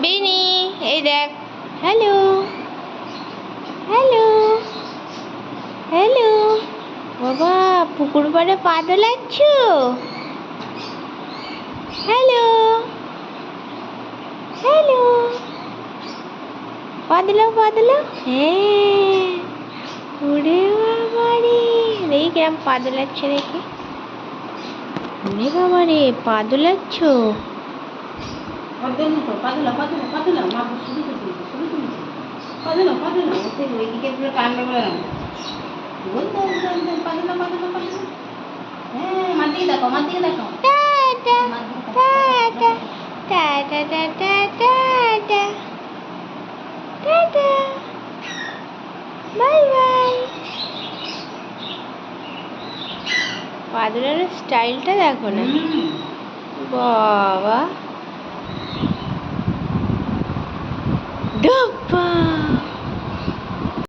বিনি, এই দেখ। হ্যালো হ্যালো হ্যালো বাবা, পুকুর পাড়ে পা দোলাচ্ছ? হ্যালো হ্যালো পা দিলাও পা দিলাও। হ্যাঁ। ওরে বাবারে দেখি কিরম পা দোলাচ্ছে দেখি। ওরে বাবারে পা দোলাচ্ছ? দোল তো পা দিলাও পা দিলাও পা দিলাও মা শুরু করে দিয়েছে শুরু করেছে পা দিলাও পা ওইদিকে পুরো টানবে বলে না দোল দোল দোল দোল পা দিলাও পা দিলাও পা দিলাও হ্যাঁ মার দিকে দেখো মার দিকে দেখো পাদুলার স্টাইলটা দেখো না বাবা Goodbye.